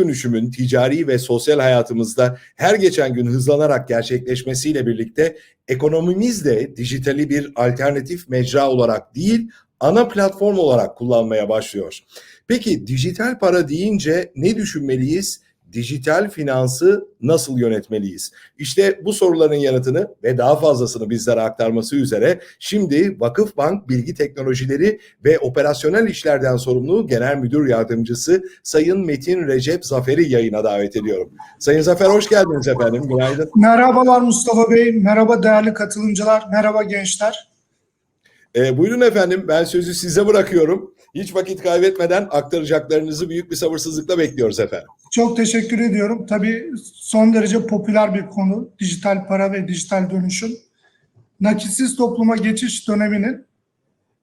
dönüşümün ticari ve sosyal hayatımızda her geçen gün hızlanarak gerçekleşmesiyle birlikte ekonomimiz de dijitali bir alternatif mecra olarak değil, ana platform olarak kullanmaya başlıyor. Peki dijital para deyince ne düşünmeliyiz? Dijital finansı nasıl yönetmeliyiz? İşte bu soruların yanıtını ve daha fazlasını bizlere aktarması üzere şimdi Vakıfbank Bilgi Teknolojileri ve Operasyonel İşlerden sorumlu Genel Müdür Yardımcısı Sayın Metin Recep Zafer'i yayına davet ediyorum. Sayın Zafer hoş geldiniz efendim. Günaydın. Merhabalar Mustafa Bey, merhaba değerli katılımcılar, merhaba gençler. Ee, buyurun efendim ben sözü size bırakıyorum. Hiç vakit kaybetmeden aktaracaklarınızı büyük bir sabırsızlıkla bekliyoruz efendim. Çok teşekkür ediyorum. Tabii son derece popüler bir konu dijital para ve dijital dönüşüm. Nakitsiz topluma geçiş döneminin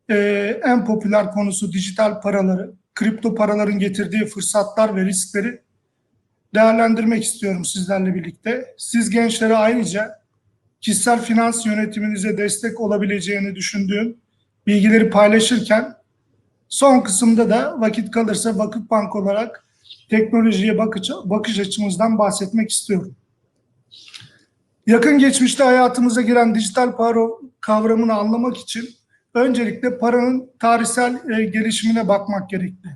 e, en popüler konusu dijital paraları, kripto paraların getirdiği fırsatlar ve riskleri değerlendirmek istiyorum sizlerle birlikte. Siz gençlere ayrıca kişisel finans yönetiminize destek olabileceğini düşündüğüm bilgileri paylaşırken son kısımda da vakit kalırsa Vakıfbank olarak teknolojiye bakış, bakış açımızdan bahsetmek istiyorum. Yakın geçmişte hayatımıza giren dijital para kavramını anlamak için öncelikle paranın tarihsel e, gelişimine bakmak gerekli.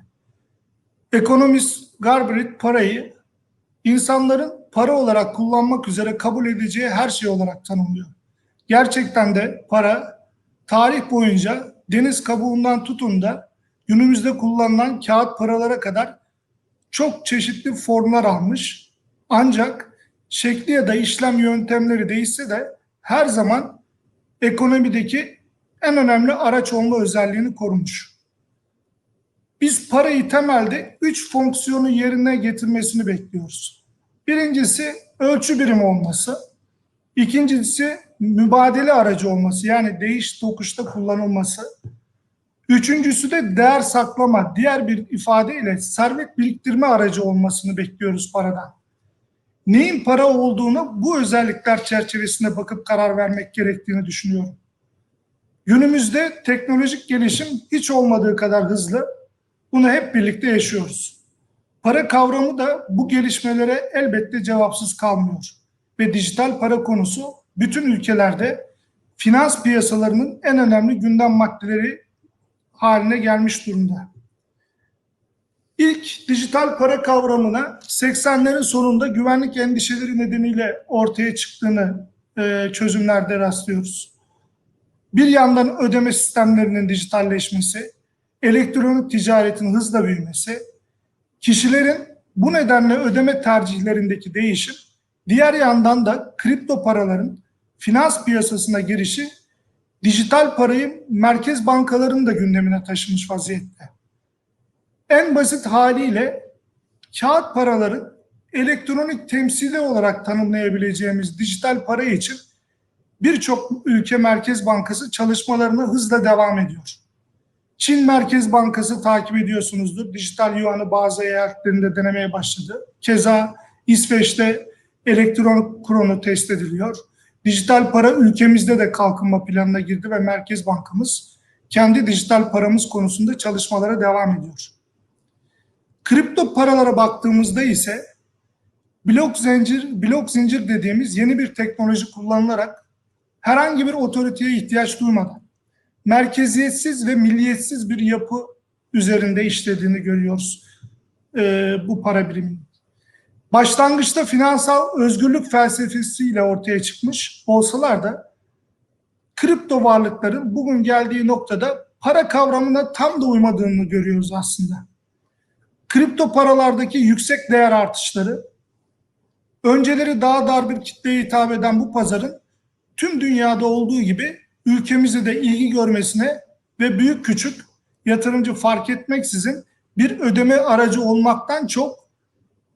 Ekonomist Galbraith parayı insanların para olarak kullanmak üzere kabul edeceği her şey olarak tanımlıyor. Gerçekten de para tarih boyunca deniz kabuğundan tutun da günümüzde kullanılan kağıt paralara kadar çok çeşitli formlar almış. Ancak şekli ya da işlem yöntemleri değişse de her zaman ekonomideki en önemli araç olma özelliğini korumuş. Biz parayı temelde üç fonksiyonu yerine getirmesini bekliyoruz. Birincisi ölçü birimi olması. İkincisi mübadele aracı olması yani değiş tokuşta kullanılması. Üçüncüsü de değer saklama, diğer bir ifadeyle servet biriktirme aracı olmasını bekliyoruz paradan. Neyin para olduğunu bu özellikler çerçevesinde bakıp karar vermek gerektiğini düşünüyorum. Günümüzde teknolojik gelişim hiç olmadığı kadar hızlı. Bunu hep birlikte yaşıyoruz. Para kavramı da bu gelişmelere elbette cevapsız kalmıyor. Ve dijital para konusu bütün ülkelerde finans piyasalarının en önemli gündem maddeleri haline gelmiş durumda. İlk dijital para kavramına 80'lerin sonunda güvenlik endişeleri nedeniyle ortaya çıktığını e, çözümlerde rastlıyoruz. Bir yandan ödeme sistemlerinin dijitalleşmesi, elektronik ticaretin hızla büyümesi, kişilerin bu nedenle ödeme tercihlerindeki değişim, diğer yandan da kripto paraların finans piyasasına girişi dijital parayı merkez bankalarının da gündemine taşımış vaziyette. En basit haliyle kağıt paraların elektronik temsili olarak tanımlayabileceğimiz dijital para için birçok ülke merkez bankası çalışmalarına hızla devam ediyor. Çin Merkez Bankası takip ediyorsunuzdur. Dijital yuanı bazı eyaletlerinde denemeye başladı. Keza İsveç'te elektronik kronu test ediliyor. Dijital para ülkemizde de kalkınma planına girdi ve Merkez Bankamız kendi dijital paramız konusunda çalışmalara devam ediyor. Kripto paralara baktığımızda ise blok zincir, blok zincir dediğimiz yeni bir teknoloji kullanılarak herhangi bir otoriteye ihtiyaç duymadan merkeziyetsiz ve milliyetsiz bir yapı üzerinde işlediğini görüyoruz e, bu para biriminin. Başlangıçta finansal özgürlük felsefesiyle ortaya çıkmış olsalar da kripto varlıkların bugün geldiği noktada para kavramına tam da uymadığını görüyoruz aslında. Kripto paralardaki yüksek değer artışları, önceleri daha dar bir kitleye hitap eden bu pazarın tüm dünyada olduğu gibi ülkemizde de ilgi görmesine ve büyük küçük yatırımcı fark etmeksizin bir ödeme aracı olmaktan çok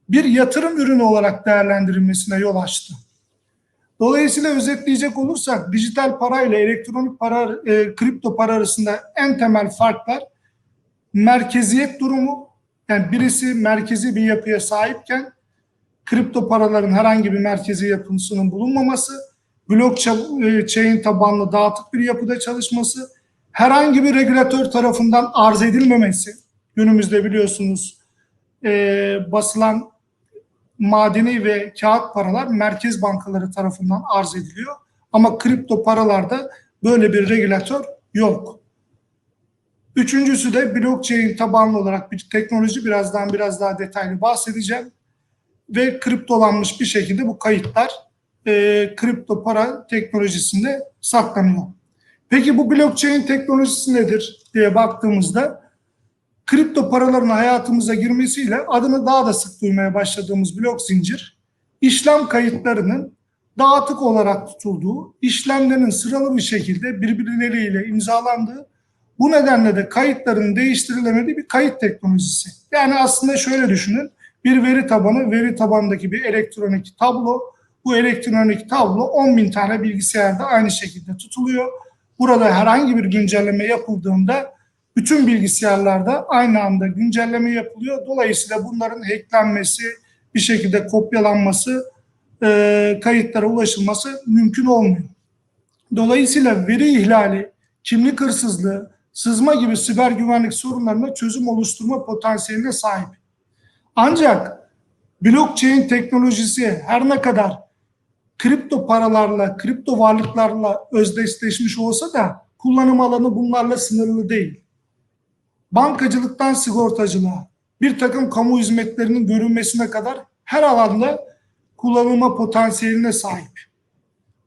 bir yatırım ürünü olarak değerlendirilmesine yol açtı. Dolayısıyla özetleyecek olursak dijital para ile elektronik para, e, kripto para arasında en temel farklar merkeziyet durumu. Yani birisi merkezi bir yapıya sahipken kripto paraların herhangi bir merkezi yapısının bulunmaması, blockchain tabanlı dağıtık bir yapıda çalışması, herhangi bir regülatör tarafından arz edilmemesi, günümüzde biliyorsunuz e, basılan madeni ve kağıt paralar merkez bankaları tarafından arz ediliyor. Ama kripto paralarda böyle bir regülatör yok. Üçüncüsü de blockchain tabanlı olarak bir teknoloji birazdan biraz daha detaylı bahsedeceğim. Ve kriptolanmış bir şekilde bu kayıtlar e, kripto para teknolojisinde saklanıyor. Peki bu blockchain teknolojisi nedir diye baktığımızda kripto paraların hayatımıza girmesiyle adını daha da sık duymaya başladığımız blok zincir işlem kayıtlarının dağıtık olarak tutulduğu, işlemlerin sıralı bir şekilde birbirleriyle imzalandığı, bu nedenle de kayıtların değiştirilemediği bir kayıt teknolojisi. Yani aslında şöyle düşünün, bir veri tabanı, veri tabandaki bir elektronik tablo, bu elektronik tablo 10 bin tane bilgisayarda aynı şekilde tutuluyor. Burada herhangi bir güncelleme yapıldığında bütün bilgisayarlarda aynı anda güncelleme yapılıyor. Dolayısıyla bunların hacklenmesi, bir şekilde kopyalanması, e, kayıtlara ulaşılması mümkün olmuyor. Dolayısıyla veri ihlali, kimlik hırsızlığı, sızma gibi siber güvenlik sorunlarına çözüm oluşturma potansiyeline sahip. Ancak blockchain teknolojisi her ne kadar kripto paralarla, kripto varlıklarla özdeşleşmiş olsa da kullanım alanı bunlarla sınırlı değil. Bankacılıktan sigortacılığa, bir takım kamu hizmetlerinin görünmesine kadar her alanda kullanılma potansiyeline sahip.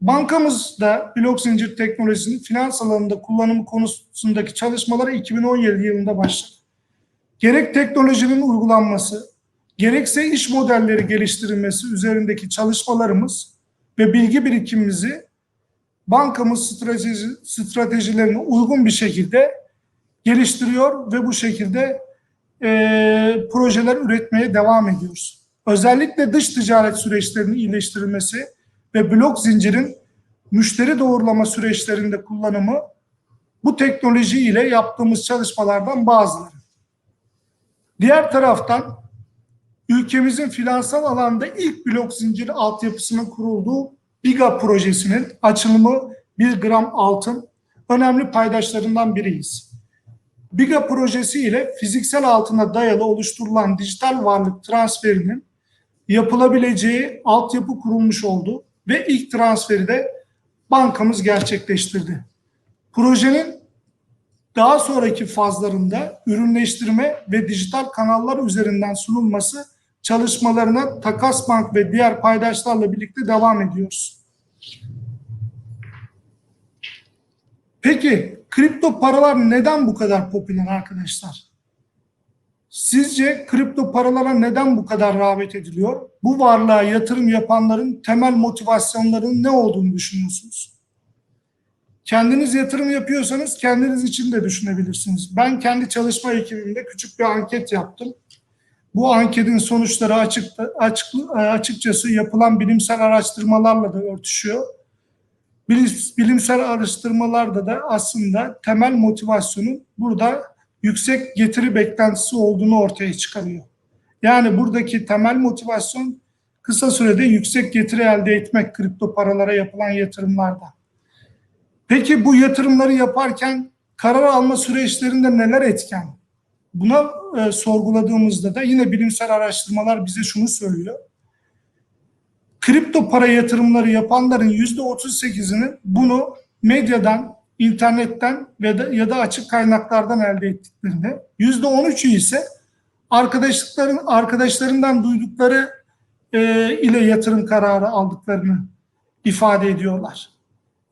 Bankamız da blok zincir teknolojisinin finans alanında kullanımı konusundaki çalışmaları 2017 yılında başladı. Gerek teknolojinin uygulanması, gerekse iş modelleri geliştirilmesi üzerindeki çalışmalarımız ve bilgi birikimimizi bankamız strateji, stratejilerine uygun bir şekilde geliştiriyor ve bu şekilde e, projeler üretmeye devam ediyoruz. Özellikle dış ticaret süreçlerinin iyileştirilmesi ve blok zincirin müşteri doğrulama süreçlerinde kullanımı bu teknoloji ile yaptığımız çalışmalardan bazıları. Diğer taraftan ülkemizin finansal alanda ilk blok zinciri altyapısının kurulduğu BIGA projesinin açılımı 1 gram altın önemli paydaşlarından biriyiz. BIGA projesi ile fiziksel altına dayalı oluşturulan dijital varlık transferinin yapılabileceği altyapı kurulmuş oldu ve ilk transferi de bankamız gerçekleştirdi. Projenin daha sonraki fazlarında ürünleştirme ve dijital kanallar üzerinden sunulması çalışmalarına Takas Bank ve diğer paydaşlarla birlikte devam ediyoruz. Peki kripto paralar neden bu kadar popüler arkadaşlar? Sizce kripto paralara neden bu kadar rağbet ediliyor? Bu varlığa yatırım yapanların temel motivasyonlarının ne olduğunu düşünüyorsunuz? Kendiniz yatırım yapıyorsanız kendiniz için de düşünebilirsiniz. Ben kendi çalışma ekibimde küçük bir anket yaptım. Bu anketin sonuçları açık, açık, açıkçası yapılan bilimsel araştırmalarla da örtüşüyor. Bilimsel araştırmalarda da aslında temel motivasyonun burada yüksek getiri beklentisi olduğunu ortaya çıkarıyor. Yani buradaki temel motivasyon kısa sürede yüksek getiri elde etmek kripto paralara yapılan yatırımlarda. Peki bu yatırımları yaparken karar alma süreçlerinde neler etken? Buna e, sorguladığımızda da yine bilimsel araştırmalar bize şunu söylüyor. Kripto para yatırımları yapanların yüzde 38'inin bunu medyadan, internetten ve da, ya da açık kaynaklardan elde ettiklerini, yüzde 13'ü ise arkadaşlıkların arkadaşlarından duydukları e, ile yatırım kararı aldıklarını ifade ediyorlar.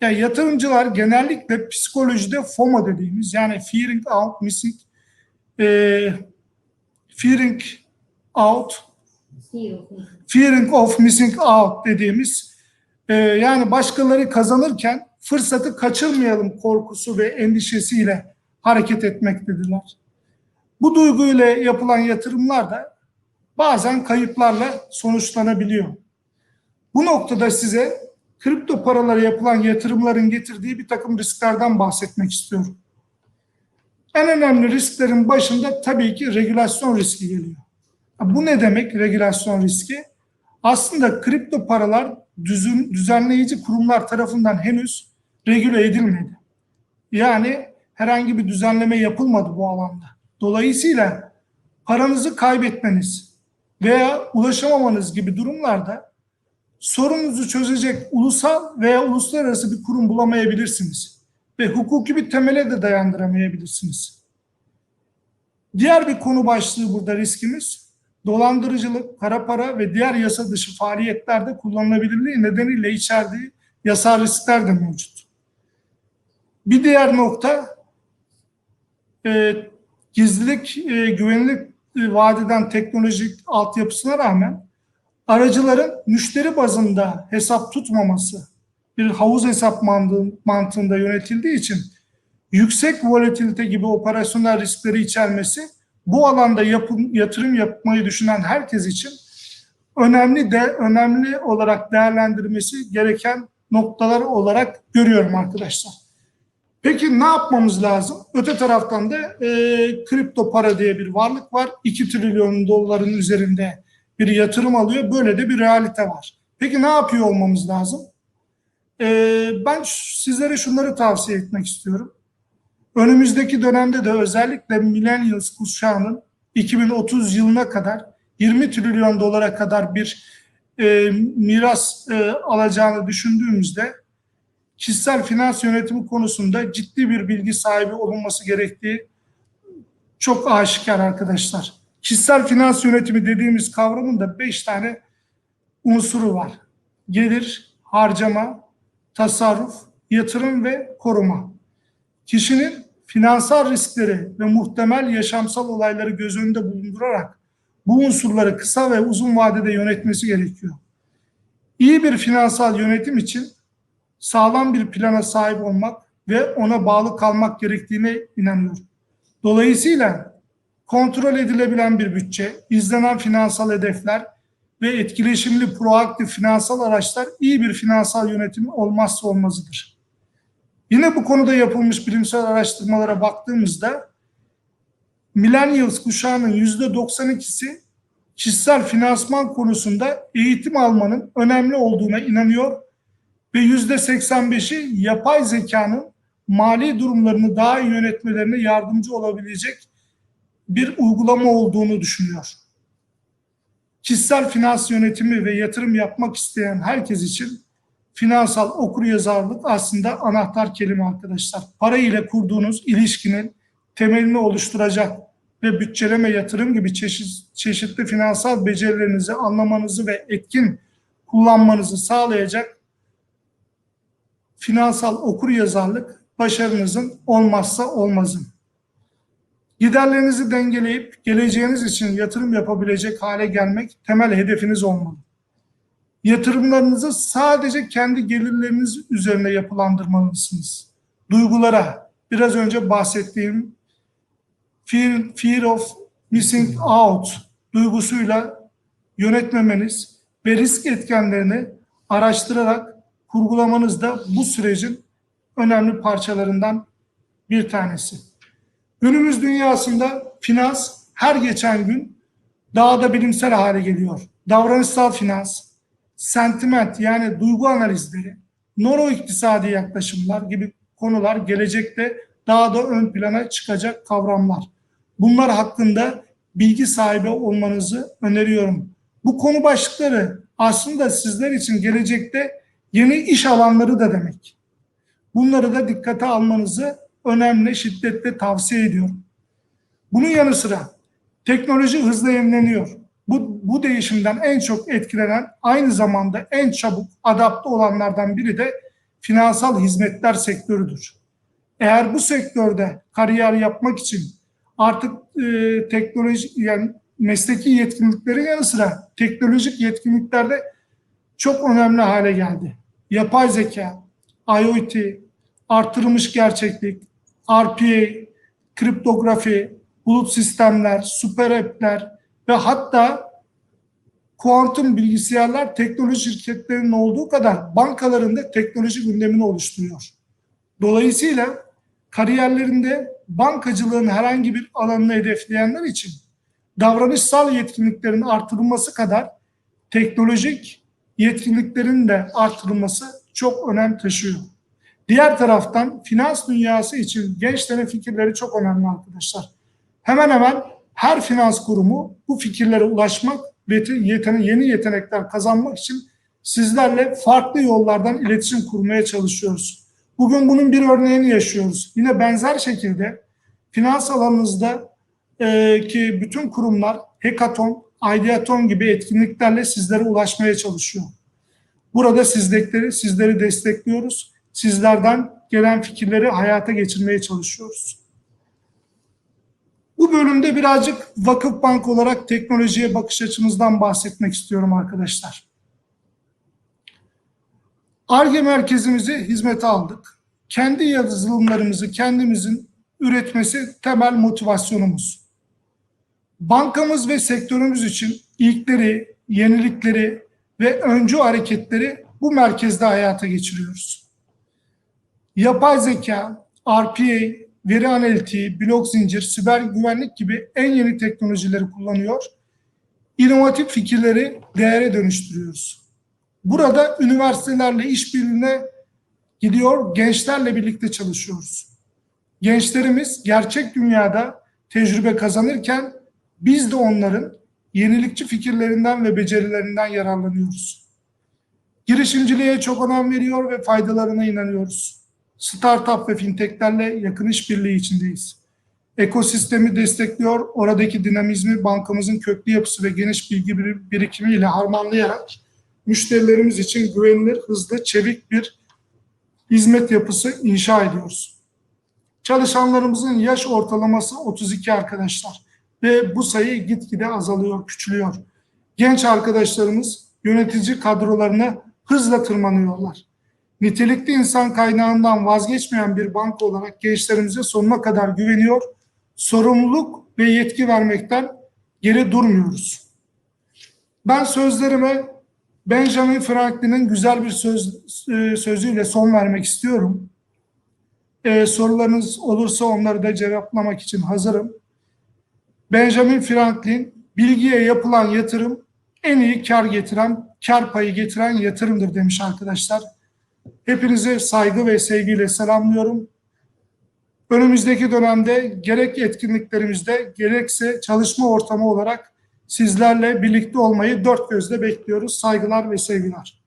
Yani yatırımcılar genellikle psikolojide FOMO dediğimiz yani fearing out, missing, e, fearing out, fearing of missing out dediğimiz e, yani başkaları kazanırken fırsatı kaçırmayalım korkusu ve endişesiyle hareket etmektedirler. Bu duyguyla yapılan yatırımlar da bazen kayıplarla sonuçlanabiliyor. Bu noktada size kripto paralara yapılan yatırımların getirdiği bir takım risklerden bahsetmek istiyorum. En önemli risklerin başında tabii ki regülasyon riski geliyor. Bu ne demek regülasyon riski? Aslında kripto paralar düzün, düzenleyici kurumlar tarafından henüz regüle edilmedi. Yani herhangi bir düzenleme yapılmadı bu alanda. Dolayısıyla paranızı kaybetmeniz veya ulaşamamanız gibi durumlarda sorununuzu çözecek ulusal veya uluslararası bir kurum bulamayabilirsiniz ve hukuki bir temele de dayandıramayabilirsiniz. Diğer bir konu başlığı burada riskimiz dolandırıcılık, kara para ve diğer yasa dışı faaliyetlerde kullanılabilirliği nedeniyle içerdiği yasal riskler de mevcut. Bir diğer nokta e, gizlilik, e, güvenlik e, vaat eden teknolojik altyapısına rağmen aracıların müşteri bazında hesap tutmaması bir havuz hesap mantığı- mantığında yönetildiği için yüksek volatilite gibi operasyonel riskleri içermesi bu alanda yapım, yatırım yapmayı düşünen herkes için önemli de önemli olarak değerlendirmesi gereken noktalar olarak görüyorum arkadaşlar. Peki ne yapmamız lazım? Öte taraftan da e, kripto para diye bir varlık var. 2 trilyon doların üzerinde bir yatırım alıyor. Böyle de bir realite var. Peki ne yapıyor olmamız lazım? E, ben sizlere şunları tavsiye etmek istiyorum. Önümüzdeki dönemde de özellikle Millennials kuşağının 2030 yılına kadar 20 trilyon dolara kadar bir e, miras e, alacağını düşündüğümüzde kişisel finans yönetimi konusunda ciddi bir bilgi sahibi olunması gerektiği çok aşikar arkadaşlar. Kişisel finans yönetimi dediğimiz kavramın da beş tane unsuru var. Gelir, harcama, tasarruf, yatırım ve koruma. Kişinin finansal riskleri ve muhtemel yaşamsal olayları göz önünde bulundurarak bu unsurları kısa ve uzun vadede yönetmesi gerekiyor. İyi bir finansal yönetim için sağlam bir plana sahip olmak ve ona bağlı kalmak gerektiğine inanıyorum. Dolayısıyla kontrol edilebilen bir bütçe, izlenen finansal hedefler ve etkileşimli proaktif finansal araçlar iyi bir finansal yönetim olmazsa olmazıdır. Yine bu konuda yapılmış bilimsel araştırmalara baktığımızda Millennials kuşağının %92'si kişisel finansman konusunda eğitim almanın önemli olduğuna inanıyor ve %85'i yapay zekanın mali durumlarını daha iyi yönetmelerine yardımcı olabilecek bir uygulama olduğunu düşünüyor. Kişisel finans yönetimi ve yatırım yapmak isteyen herkes için finansal okuryazarlık aslında anahtar kelime arkadaşlar. Para ile kurduğunuz ilişkinin temelini oluşturacak ve bütçeleme, yatırım gibi çeşit, çeşitli finansal becerilerinizi anlamanızı ve etkin kullanmanızı sağlayacak finansal okuryazarlık başarınızın olmazsa olmazı. Giderlerinizi dengeleyip geleceğiniz için yatırım yapabilecek hale gelmek temel hedefiniz olmalı. Yatırımlarınızı sadece kendi gelirleriniz üzerine yapılandırmalısınız. Duygulara, biraz önce bahsettiğim fear, fear of missing out duygusuyla yönetmemeniz ve risk etkenlerini araştırarak kurgulamanız da bu sürecin önemli parçalarından bir tanesi. Günümüz dünyasında finans her geçen gün daha da bilimsel hale geliyor. Davranışsal finans, sentiment yani duygu analizleri, noro iktisadi yaklaşımlar gibi konular gelecekte daha da ön plana çıkacak kavramlar. Bunlar hakkında bilgi sahibi olmanızı öneriyorum. Bu konu başlıkları aslında sizler için gelecekte yeni iş alanları da demek. Bunları da dikkate almanızı önemli şiddetle tavsiye ediyorum. Bunun yanı sıra teknoloji hızla yenileniyor. Bu, bu değişimden en çok etkilenen aynı zamanda en çabuk adapte olanlardan biri de finansal hizmetler sektörüdür. Eğer bu sektörde kariyer yapmak için artık e, teknoloji yani mesleki yetkinliklerin yanı sıra teknolojik yetkinlikler de çok önemli hale geldi. Yapay zeka, IoT, artırılmış gerçeklik, RPA, kriptografi, bulut sistemler, süper app'ler ve hatta kuantum bilgisayarlar teknoloji şirketlerinin olduğu kadar bankaların da teknoloji gündemini oluşturuyor. Dolayısıyla kariyerlerinde bankacılığın herhangi bir alanını hedefleyenler için davranışsal yetkinliklerin artırılması kadar teknolojik yetkinliklerin de artırılması çok önem taşıyor. Diğer taraftan finans dünyası için gençlerin fikirleri çok önemli arkadaşlar. Hemen hemen Her finans kurumu bu fikirlere ulaşmak ve yeten- yeni yetenekler kazanmak için sizlerle farklı yollardan iletişim kurmaya çalışıyoruz. Bugün bunun bir örneğini yaşıyoruz. Yine benzer şekilde finans alanınızda e, ki bütün kurumlar hackathon, ideaton gibi etkinliklerle sizlere ulaşmaya çalışıyor. Burada sizleri, sizleri destekliyoruz. Sizlerden gelen fikirleri hayata geçirmeye çalışıyoruz. Bu bölümde birazcık Vakıfbank olarak teknolojiye bakış açımızdan bahsetmek istiyorum arkadaşlar. ARGE merkezimizi hizmete aldık. Kendi yazılımlarımızı kendimizin üretmesi temel motivasyonumuz. Bankamız ve sektörümüz için ilkleri, yenilikleri ve öncü hareketleri bu merkezde hayata geçiriyoruz. Yapay zeka, RPA, veri analitiği, blok zincir, siber güvenlik gibi en yeni teknolojileri kullanıyor. İnovatif fikirleri değere dönüştürüyoruz. Burada üniversitelerle işbirliğine gidiyor, gençlerle birlikte çalışıyoruz. Gençlerimiz gerçek dünyada tecrübe kazanırken biz de onların yenilikçi fikirlerinden ve becerilerinden yararlanıyoruz. Girişimciliğe çok önem veriyor ve faydalarına inanıyoruz. Startup ve fintechlerle yakın işbirliği içindeyiz. Ekosistemi destekliyor, oradaki dinamizmi bankamızın köklü yapısı ve geniş bilgi bir- birikimiyle harmanlayarak müşterilerimiz için güvenilir, hızlı, çevik bir hizmet yapısı inşa ediyoruz. Çalışanlarımızın yaş ortalaması 32 arkadaşlar ve bu sayı gitgide azalıyor, küçülüyor. Genç arkadaşlarımız yönetici kadrolarına hızla tırmanıyorlar. Nitelikli insan kaynağından vazgeçmeyen bir banka olarak gençlerimize sonuna kadar güveniyor, sorumluluk ve yetki vermekten geri durmuyoruz. Ben sözlerime Benjamin Franklin'in güzel bir söz, e, sözüyle son vermek istiyorum. Ee, sorularınız olursa onları da cevaplamak için hazırım. Benjamin Franklin, bilgiye yapılan yatırım en iyi kar getiren, kar payı getiren yatırımdır demiş arkadaşlar. Hepinizi saygı ve sevgiyle selamlıyorum. Önümüzdeki dönemde gerek etkinliklerimizde gerekse çalışma ortamı olarak sizlerle birlikte olmayı dört gözle bekliyoruz. Saygılar ve sevgiler.